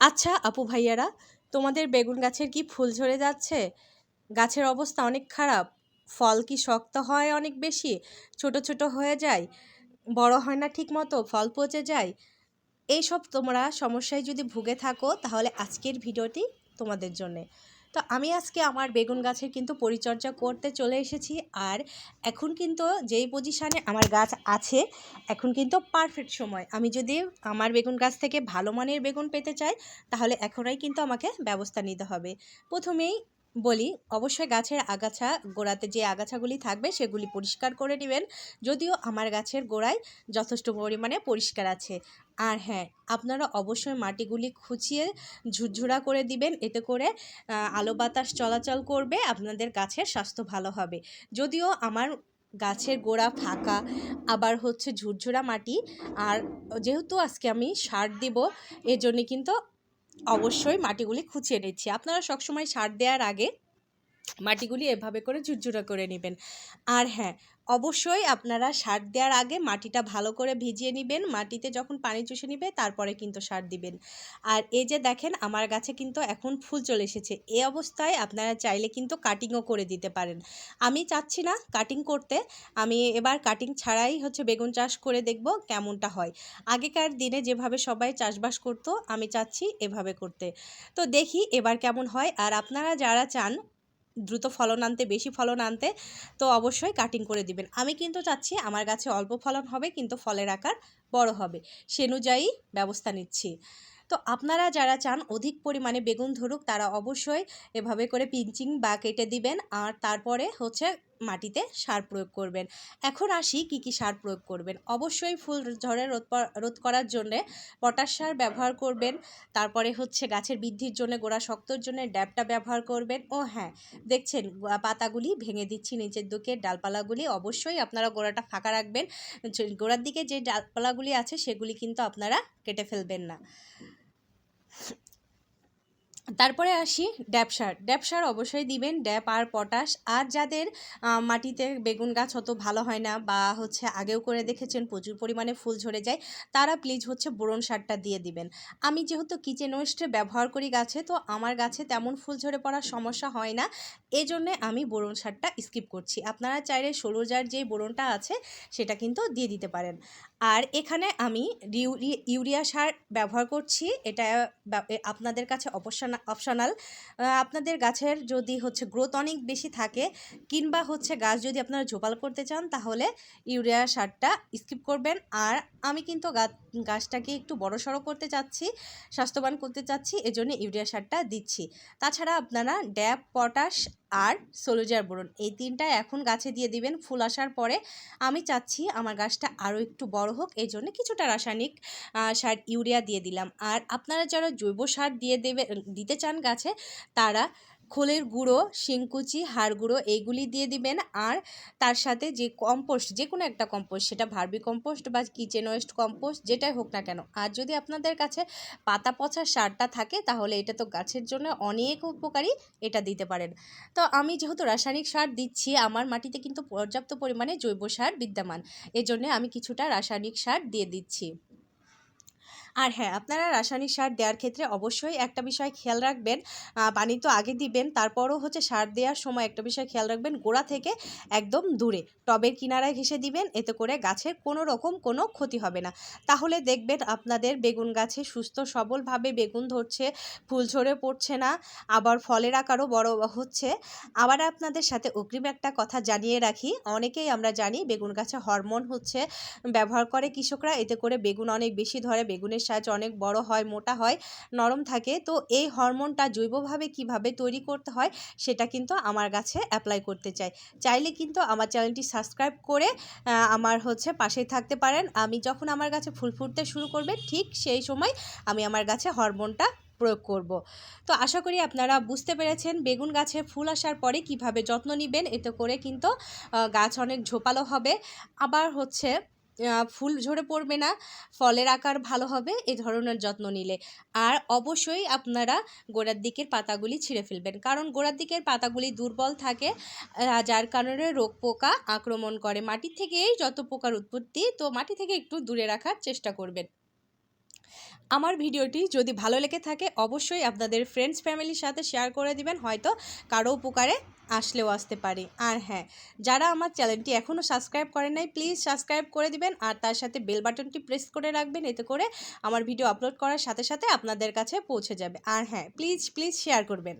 আচ্ছা আপু ভাইয়ারা, তোমাদের বেগুন গাছের কি ফুল ঝরে যাচ্ছে? গাছের অবস্থা অনেক খারাপ। ফল কি শক্ত হয় অনেক বেশি? ছোট ছোট হয়ে যায়? বড় হয় না ঠিক মতো ফল পচে যায়? এইসব তোমরা সমস্যায় যদি ভুগে থাকো, তাহলে আজকের ভিডিওটি তোমাদের জন্যে। তো আমি আজকে আমার বেগুন গাছের কিন্তু পরিচর্যা করতে চলে এসেছি। আর এখন কিন্তু যেই পজিশানে আমার গাছ আছে, এখন কিন্তু পারফেক্ট সময়। আমি যদি আমার বেগুন গাছ থেকে ভালো মানের বেগুন পেতে চাই, তাহলে এখনই কিন্তু আমাকে ব্যবস্থা নিতে হবে। প্রথমেই বলি, অবশ্যই গাছের আগাছা গোড়াতে যে আগাছাগুলি থাকবে সেগুলি পরিষ্কার করে নেবেন। যদিও আমার গাছের গোড়ায় যথেষ্ট পরিমাণে পরিষ্কার আছে। আর হ্যাঁ আপনারা অবশ্যই মাটিগুলি খুঁচিয়ে ঝুরঝুরা করে দিবেন। এতে করে আলো বাতাস চলাচল করবে, আপনাদের গাছের স্বাস্থ্য ভালো হবে। যদিও আমার গাছের গোড়া ফাঁকা, আবার হচ্ছে ঝুরঝুরা মাটি। আর যেহেতু আজকে আমি সার দিব এর জন্যে কিন্তু অবশ্যই মাটিগুলি খুঁচিয়ে নিচ্ছি। আপনারা সবসময় সার দেওয়ার আগে মাটিগুলি এভাবে করে ঝুরঝুরা করে নেবেন। আর হ্যাঁ অবশ্যই আপনারা সার দেওয়ার আগে মাটিটা ভালো করে ভিজিয়ে নেবেন। মাটিতে যখন পানি চুষে নিবে, তারপরে কিন্তু সার দিবেন। আর এই যে দেখেন, আমার গাছে কিন্তু এখন ফুল চলে এসেছে। এ অবস্থায় আপনারা চাইলে কিন্তু কাটিংও করে দিতে পারেন। আমি চাচ্ছি না কাটিং করতে। আমি এবার কাটিং ছাড়াই হচ্ছে বেগুন চাষ করে দেখব কেমনটা হয়। আগেকার দিনে যেভাবে সবাই চাষবাস করতো, আমি চাচ্ছি এভাবে করতে। তো দেখি এবার কেমন হয়। আর আপনারা যারা চান দ্রুত ফলন আনতে, বেশি ফলন আনতে, তো অবশ্যই কাটিং করে দিবেন। আমি কিন্তু চাচ্ছি আমার গাছে অল্প ফলন হবে, কিন্তু ফলের আকার বড় হবে। সে অনুযায়ী ব্যবস্থা নিচ্ছি। তো আপনারা যারা চান অধিক পরিমাণে বেগুন ধরুক, তারা অবশ্যই এভাবে করে পিঞ্চিং বা কেটে দিবেন। আর তারপরে হচ্ছে মাটিতে সার প্রয়োগ করবেন। এখন আসি কি কি সার প্রয়োগ করবেন। অবশ্যই ফুল ঝড়ে রোধ রোধ করার জন্যে পটাশ সার ব্যবহার করবেন। তারপরে হচ্ছে গাছের বৃদ্ধির জন্য, গোড়া শক্তর জন্য ড্যাপটা ব্যবহার করবেন। ও হ্যাঁ দেখছেন পাতাগুলি ভেঙে দিচ্ছি নিচের দিকে ডালপালাগুলি। অবশ্যই আপনারা গোড়াটা ফাঁকা রাখবেন। গোড়ার দিকে যে ডালপালাগুলি আছে সেগুলি কিন্তু আপনারা কেটে ফেলবেন না। তারপরে আসি ড্যাপ সার। সার অবশ্যই দিবেন। ড্যাপ আর পটাশ। আর যাদের মাটিতে বেগুন গাছ অত ভালো হয় না বা হচ্ছে আগেও করে দেখেছেন প্রচুর পরিমাণে ফুল ঝরে যায়, তারা প্লিজ হচ্ছে বোরন সারটা দিয়ে দিবেন। আমি যেহেতু কিচেন ওয়েস্টে ব্যবহার করি গাছে, তো আমার গাছে তেমন ফুল ঝরে পড়ার সমস্যা হয় না। এই জন্যে আমি বোরন সারটা স্কিপ করছি। আপনারা চাইলে ষোলো জার যে বোরনটা আছে, সেটা কিন্তু দিয়ে দিতে পারেন। আর এখানে আমি ইউরিয়া সার ব্যবহার করছি। এটা আপনাদের কাছে অপশান অপশনাল। আপনাদের গাছের যদি হচ্ছে গ্রোথ অনেক বেশি থাকে কিংবা হচ্ছে গাছ যদি আপনারা ঝোপাল করতে চান, তাহলে ইউরিয়া সারটা স্কিপ করবেন। আর আমি কিন্তু গাছটাকে একটু বড় সড়ো করতে চাচ্ছি, স্বাস্থ্যবান করতে চাচ্ছি, এজন্য ইউরিয়া সারটা দিচ্ছি। তাছাড়া আপনারা ড্যাপ পটাশ আর সোলোজার বোরন, এই তিনটা এখন গাছে দিয়ে দিবেন। ফুল আসার পরে আমি চাচ্ছি আমার গাছটা আরও একটু বড় হোক এই জন্য কিছুটা রাসায়নিক সার ইউরিয়া দিয়ে দিলাম। আর আপনারা যারা জৈব সার দিয়ে দেবে দিতে চান গাছে, তারা খোলের গুঁড়ো, শিংকুচি, হাড় গুঁড়ো এইগুলি দিয়ে দিবেন। আর তার সাথে যে কম্পোস্ট যে কোনো একটা কম্পোস্ট, সেটা ভার্মি কম্পোস্ট বা কিচেন ওয়েস্ট কম্পোস্ট, যেটাই হোক না কেন। আর যদি আপনাদের কাছে পাতা পচা সারটা থাকে, তাহলে এটা তো গাছের জন্য অনেক উপকারী, এটা দিতে পারেন। তো আমি যেহেতু রাসায়নিক সার দিচ্ছি, আমার মাটিতে কিন্তু পর্যাপ্ত পরিমাণে জৈব সার বিদ্যমান। এজন্য আমি কিছুটা রাসায়নিক সার দিয়ে দিচ্ছি। আর হ্যাঁ আপনারা রাসায়নিক সার দেওয়ার ক্ষেত্রে অবশ্যই একটা বিষয় খেয়াল রাখবেন পানি তো আগে দিবেন, তারপরও হচ্ছে সার দেওয়ার সময় একটা বিষয় খেয়াল রাখবেন, গোড়া থেকে একদম দূরে, টবের কিনারায় ঘেসে দিবেন, এতে করে গাছের কোনো রকম কোনো ক্ষতি হবে না। তাহলে দেখবেন আপনাদের বেগুন গাছে সুস্থ সবলভাবে বেগুন ধরছে, ফুল ঝরে পড়ছে না, আবার ফলের আকারও বড় হচ্ছে। আবার আপনাদের সাথে অগ্রিম একটা কথা জানিয়ে রাখি, অনেকেই আমরা জানি বেগুন গাছে হরমোন হচ্ছে, ব্যবহার করে কৃষকরা, এতে করে বেগুন অনেক বেশি ধরে, বেগুনের সাইজ অনেক বড় হয়, মোটা হয়, নরম থাকে। তো এই হরমোনটা জৈবভাবে কীভাবে তৈরি করতে হয় সেটা কিন্তু আমার গাছে অ্যাপ্লাই করতে চাই। চাইলে কিন্তু আমার চ্যানেলটি সাবস্ক্রাইব করে আমার হচ্ছে পাশেই থাকতে পারেন। আমি যখন আমার গাছে ফুল ফুটতে শুরু করবে, ঠিক সেই সময় আমি আমার গাছে হরমোনটা প্রয়োগ করব। তো আশা করি আপনারা বুঝতে পেরেছেন, বেগুন গাছে ফুল আসার পরে কীভাবে যত্ন নেবেন, এতে করে কিন্তু গাছ অনেক ঝোপালো হবে। আবার হচ্ছে ফুল ঝরে পড়বে না, ফলের আকার ভালো হবে, এ ধরনের যত্ন নিলে। আর অবশ্যই আপনারা গোড়ার দিকের পাতাগুলি ছিঁড়ে ফেলবেন। কারণ গোড়ার দিকের পাতাগুলি দুর্বল থাকে যার কারণে রোগ পোকা আক্রমণ করে। মাটি থেকেই যত পোকার উৎপত্তি, তো মাটি থেকে একটু দূরে রাখার চেষ্টা করবেন। আমার ভিডিওটি যদি ভালো লেগে থাকে, অবশ্যই আপনাদের ফ্রেন্ডস ফ্যামিলির সাথে শেয়ার করে দিবেন। হয়তো কারও উপকারে আসলেও আসতে পারে। আর হ্যাঁ যারা আমার চ্যানেলটি এখনও সাবস্ক্রাইব করেন নাই, প্লিজ সাবস্ক্রাইব করে দিবেন আর তার সাথে বেল বাটনটি প্রেস করে রাখবেন, এতে করে আমার ভিডিও আপলোড করার সাথে সাথে আপনাদের কাছে পৌঁছে যাবে। আর হ্যাঁ প্লিজ প্লিজ শেয়ার করবেন।